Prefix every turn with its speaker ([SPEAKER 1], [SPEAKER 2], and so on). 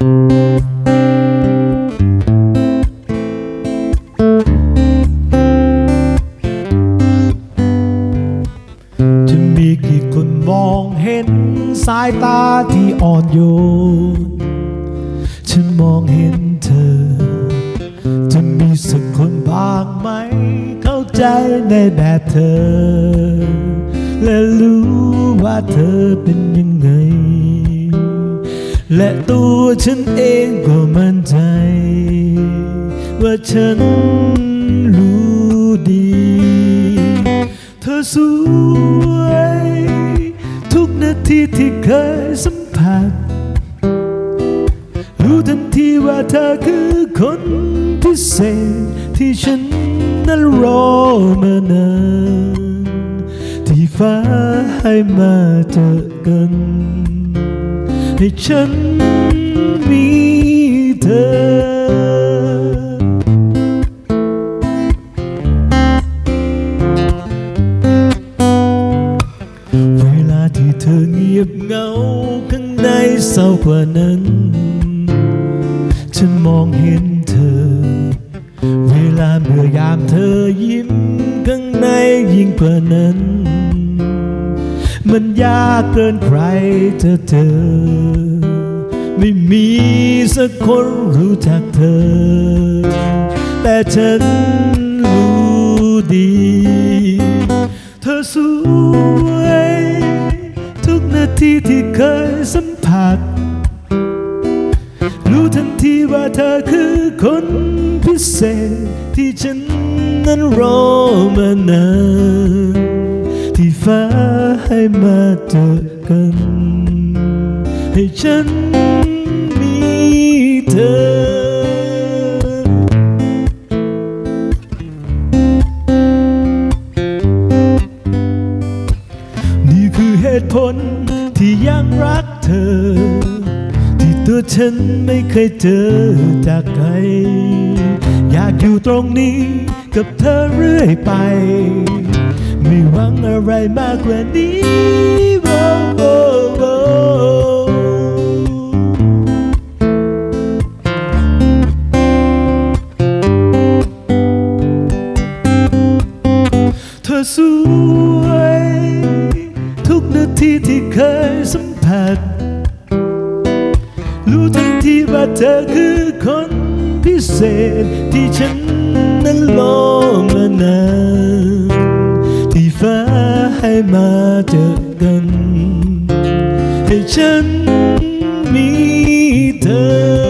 [SPEAKER 1] จะมีกี่คนมองเห็นสายตาที่อ่อนโยน ฉันมองเห็นเธอ จะมีสักคนบ้างไหม เข้าใจในแบบเธอ และรู้ว่าเธอเป็นยังไง และตัวฉันเองก็มั่นใจ ว่าฉันรู้ดี เธอสวย ทุกนาทีที่เคยสัมผัส รู้ทันทีว่าเธอคือคนพิเศษ ที่ฉันนั้นรอมานานที่ฟ้าให้มาเจอกัน ให้ฉันมีเธอเวลาที่เธอเงียบเงาข้างในเศร้ากว่านั้น ฉันมองเห็นเธอ เวลาเมื่อยามเธอยิ้มข้างในยิ่งกว่านั้น มันยากเกินใครจะเจอไม่มีสักคนรู้จักเธอ แต่ฉันรู้ดี เธอสวย ทุกนาทีที่เคยสัมผัส รู้ทันทีว่าเธอคือคนพิเศษที่ฉันนั้นรอมานาน ฟ้าให้มาเจอกัน ให้ฉันมีเธอนี่คือเหตุผลที่ยังรักเธอ ที่ตัวฉันไม่เคยเจอจากใคร อยากอยู่ตรงนี้กับเธอเรื่อยไป ไม่หวังอะไรมากกว่านี้โอ้โอ้โอ้เธอสวย ทุกนาทีที่เคยสัมผัส รู้ทันทีว่าเธอคือคนพิเศษที่ฉันนั้นรอมานาน ฉันมีเธอ